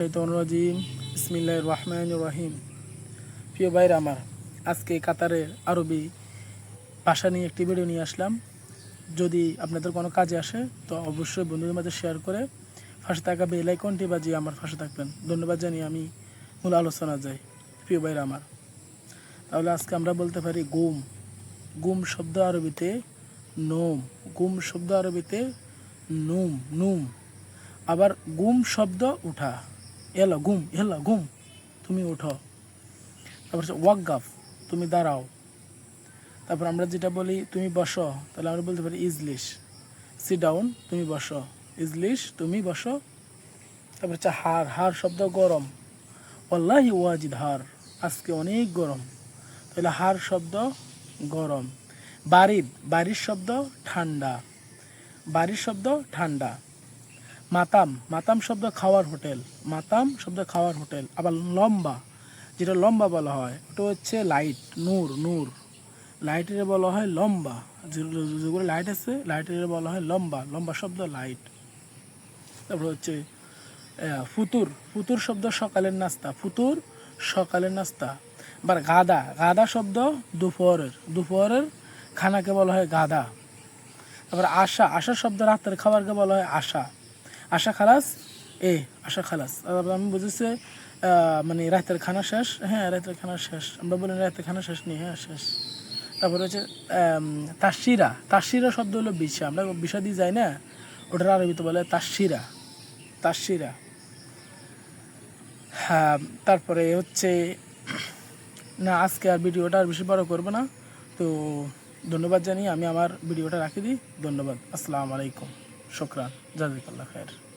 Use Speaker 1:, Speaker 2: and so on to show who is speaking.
Speaker 1: রাজিম ইসমিল্লাহ রহমান রহিম। প্রিয় ভাইরা আমার, আজকে কাতারের আরবি ভাষা নিয়ে একটি ভিডিও নিয়ে আসলাম। যদি আপনাদের কোনো কাজে আসে, তো অবশ্যই বন্ধুদের মাঝে শেয়ার করে ফাঁসে থাকা বেল আইকনটি বাজিয়ে আমার ফাঁসে থাকবেন। ধন্যবাদ জানিয়ে আমি মূল আলোচনা যাই। প্রিয় ভাইরা আমার, তাহলে আজকে আমরা বলতে পারি গুম। গুম শব্দ আরবিতে নোম। গুম শব্দ আরবিতে নুম নুম। আবার গুম শব্দ উঠা। এলো গুম এলো গুম তুমি উঠো। তারপর ওয়াকগাফ তুমি দাঁড়াও। তারপর আমরা যেটা বলি, তুমি বসো। তাহলে আমরা বলতে পারি ইজলিশ। সি ডাউন তুমি বসো। ইজলিশ, তুমি বসো। তারপর হচ্ছে হার হার শব্দ গরম। ওয়াল্লাহি ওয়াজিদ হার, আজকে অনেক গরম। তাহলে হার শব্দ গরম। বারিদ বাড়ির শব্দ ঠান্ডা। বাড়ির শব্দ ঠান্ডা। মাতাম মাতাম শব্দ খাওয়ার হোটেল, মাতাম শব্দ খাওয়ার হোটেল, আবার লম্বা, যেটা লম্বা বলা হয়, ওটা হচ্ছে লাইট, নূর নূর। লাইটের বলা হয় লম্বা যেগুলো লাইট আছে, লাইটের বলা হয় লম্বা লম্বা শব্দ লাইট। তারপর হচ্ছে ফুতুর ফুতুর শব্দ সকালের নাস্তা, ফুতুর সকালের নাস্তা। আবার গাদা গাদা শব্দ দুপুরের দুপুরের খানাকে বলা হয় গাদা। তারপর আশা আশা শব্দ রাতের খাবারকে বলা হয় আশা। আশা খালাস? এ, আশা খালাস। তারপর আমি বুঝেছি মানে রাতের খানা শেষ। হ্যাঁ রাতের খানা শেষ। আমরা বলি রাতের খানা শেষ নেই হ্যাঁ শেষ। তারপরে হচ্ছে তাসিরা তাসিরা শব্দ হলো বিষা। আমরা বিষা দিয়ে যাই না, ওটার আরবিতে বলে তাসিরা তাসিরা হ্যাঁ তারপরে হচ্ছে, না, আজকে আর ভিডিওটা আর বেশি বড় করব না। তো ধন্যবাদ জানিয়ে আমি আমার ভিডিওটা রাখি দিই। ধন্যবাদ। আসসালামু আলাইকুম। শুক্রান। জাজাকাল্লাহ খায়ের